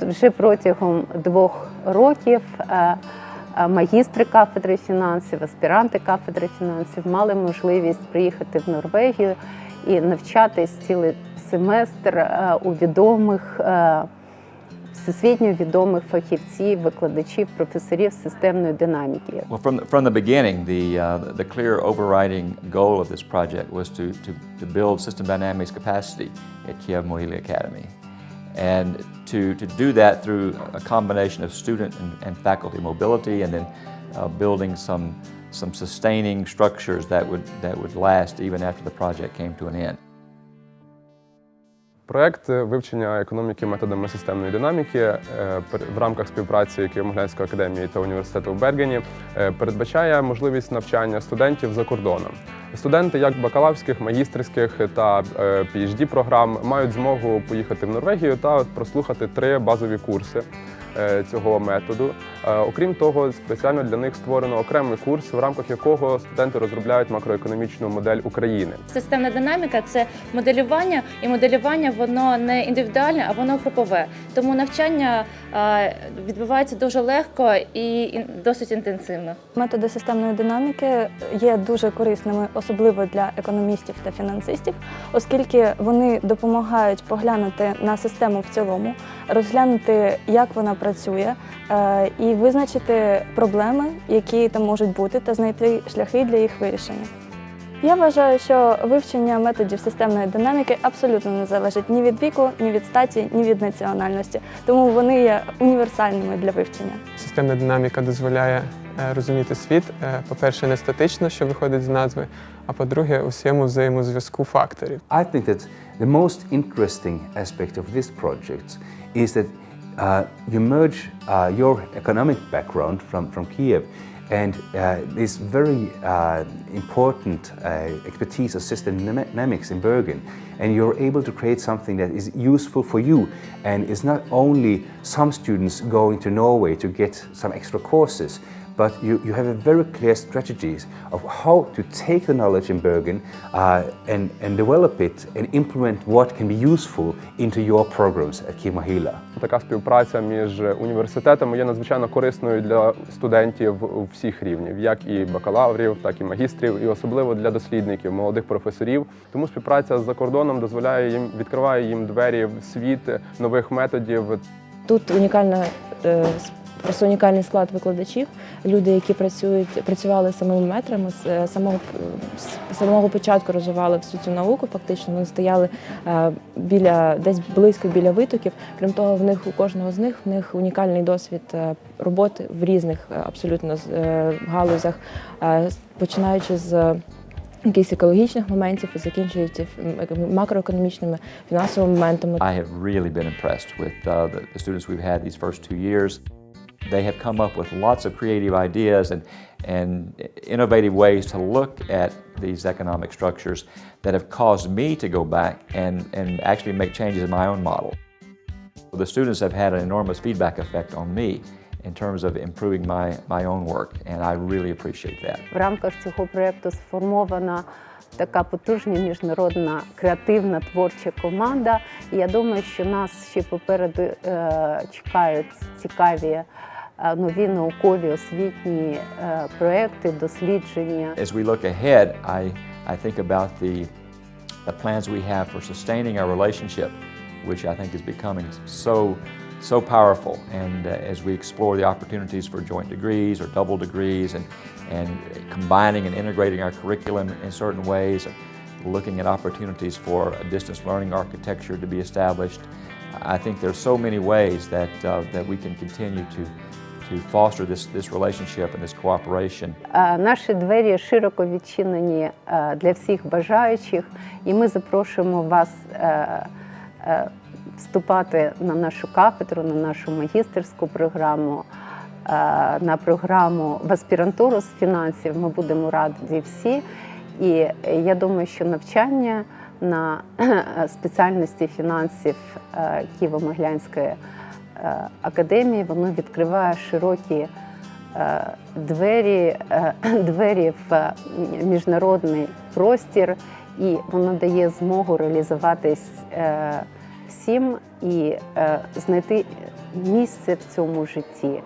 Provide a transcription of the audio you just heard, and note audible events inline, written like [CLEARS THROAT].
вже протягом двох років е, е, магістри кафедри фінансів, аспіранти кафедри фінансів мали можливість приїхати в Норвегію і навчатись цілий семестр е, у відомих. Всесвітньо відомих фахівців, викладачів, професорів системної динаміки. Well, from the, from the beginning, the, uh, the clear overriding goal of this project was to, to, to build system dynamics capacity at Kiev Mohili Academy. And to, to do that through a combination of student and, and faculty mobility and then uh, building some, some sustaining structures that would, that would last even after the project came to an end. Проект вивчення економіки методами системної динаміки е, в рамках співпраці Києво-Могилянської академії та університету в Бергені е, передбачає можливість навчання студентів за кордоном. Студенти як бакалаврських, магістерських та е, PhD програм мають змогу поїхати в Норвегію та прослухати три базові курси е, цього методу. Е, Окрім того, спеціально для них створено окремий курс, в рамках якого студенти розробляють макроекономічну модель України. Системна динаміка це моделювання, і моделювання воно не індивідуальне, а воно групове. Тому навчання е, відбувається дуже легко і досить інтенсивно. Методи системної динаміки є дуже корисними, особливо для економістів та фінансистів, оскільки вони допомагають поглянути на систему в цілому, розглянути, як вона працює, е, і визначити проблеми, які там можуть бути, та знайти шляхи для їх вирішення. Я вважаю, що вивчення методів системної динаміки абсолютно не залежить ні від віку, ні від статі, ні від національності, тому вони є універсальними для вивчення. Системна динаміка дозволяє е, розуміти світ, е, по-перше, не статично, що виходить з назви, а по-друге, у всьому взаємозв'язку факторів. I think that the most interesting aspect of this project is that you merge uh, your economic background from, from Kiev and uh, this very uh, important uh, expertise of system dynamics in Bergen, and you're able to create something that is useful for you. And is not only some students going to Norway to get some extra courses, but you, you have a very clear strategies of how to take the knowledge in Bergen uh, and, and develop it and implement what can be useful into your programs at Kimohila. Така співпраця між університетами є надзвичайно корисною для студентів всіх рівнів, як і бакалаврів, так і магістрів, і особливо для дослідників, молодих професорів. Тому співпраця з закордоном дозволяє їм відкриває їм двері в світ нових методів, Тут унікальна е, просто унікальний склад викладачів, люди, які працюють, працювали самими метрами, з е, самого з самого початку розвивали всю цю науку. Фактично вони стояли е, біля десь близько біля витоків. Крім того, в них у кожного з них в них унікальний досвід е, роботи в різних абсолютно галузях, починаючи з. Якихось екологічних моментів і закінчуючи макроекономічними фінансовими моментами. I have really been impressed with uh, the students we've had these first two years. They have come up with lots of creative ideas and, and innovative ways to look at these economic structures that have caused me to go back and, and actually make changes in my own model. The students have had an enormous feedback effect on me in terms of improving my, my own work, and I really appreciate that. В рамках цього проєкту сформована така потужна міжнародна креативна творча команда. І я думаю, що нас ще попереду е, чекають цікаві е, нові наукові освітні е, проекти, дослідження. As we look ahead, I, I think about the, the plans we have for sustaining our relationship, which I think is becoming so, so powerful. And uh, as we explore the opportunities for joint degrees or double degrees and, and combining and integrating our curriculum in certain ways, and looking at opportunities for a distance learning architecture to be established, I think there's so many ways that, uh, that we can continue to, to foster this, this relationship and this cooperation. Наші двері широко відчинені е, для всіх бажаючих, і ми запрошуємо вас е, е, вступати на нашу кафедру, на нашу магістерську програму, на програму в аспірантуру з фінансів. Ми будемо раді всі. І я думаю, що навчання на [CLEARS THROAT] спеціальності фінансів Києво-Могилянської академії воно відкриває широкі е, двері, е, [CLEARS THROAT] двері в е, міжнародний простір, і воно дає змогу реалізуватись е, всім і е, знайти місце в цьому житті.